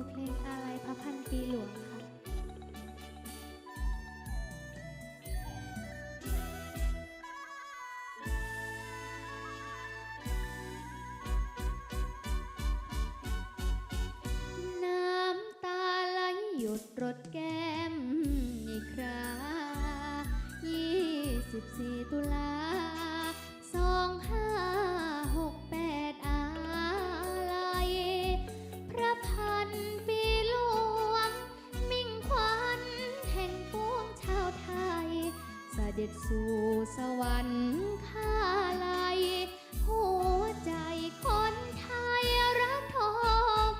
บทเพลงอาลัยพระพันปีหลวงค่ะน้ำตาไหลหยุดรดแก้มอีกครา 24 ตุลา ด็จสู่สวรรค์ข้าลัยหัวใจคนไทยรักทม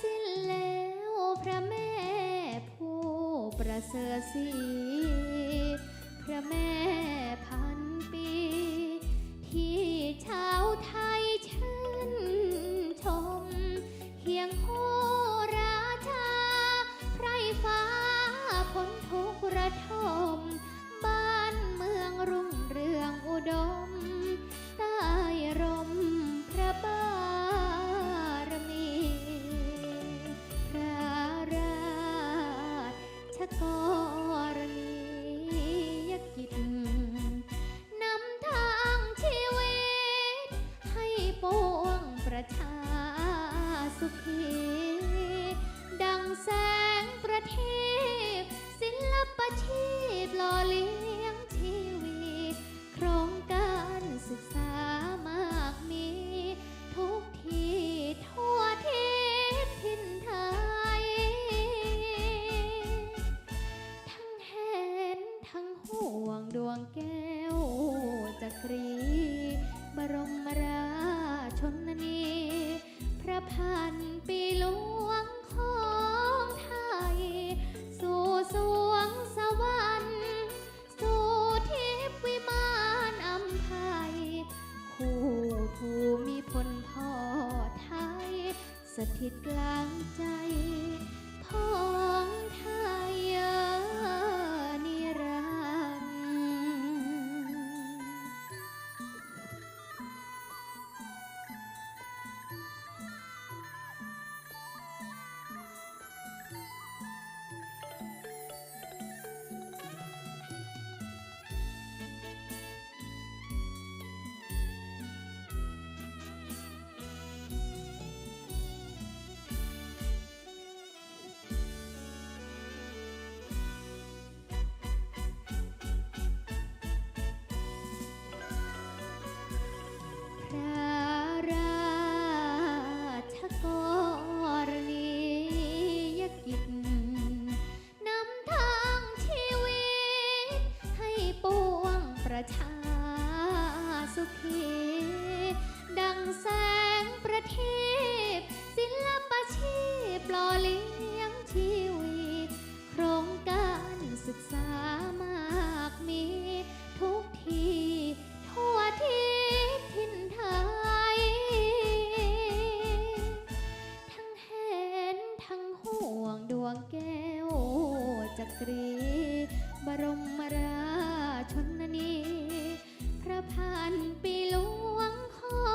สิ้นแล้วพระแม่ผู้ประเสริฐสีพระแม่พันปี พ้นทุกข์ระทม บ้านเมืองรุ่งเรืองอุดม ใต้ร่มพระบารมี พระราชกรณียกิจนำทางชีวิต ให้ปวงประชาสุขี จักรี บรมราชนนีพระพันปีหลวงของไทย สู่สวงสวรรค์ สู่ทิพวิมานอัมภัย คู่ภูมิพลพ่อไทย สถิตกลางใจ กรณียกิจนำทางชีวิต ให้ปวงประชาสุขี ดังแสงประทีปศิลปชีพหล่อเลี้ยงชีวิต โครงการศึกษา วงดวงแก้วจักรี บรมราชนนี พระพันปีหลวงขอ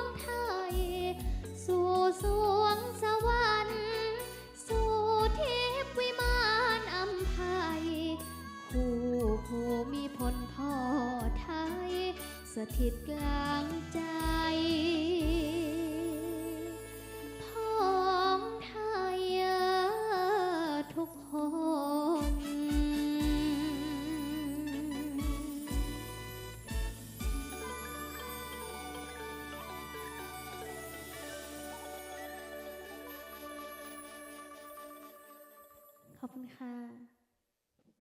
งไทย สู่สวงสวรรค์สู่เทพวิมานอัมภัยคู่ภูมิพลพ่อไทย สถิตกลา ขอบคุณค่ะ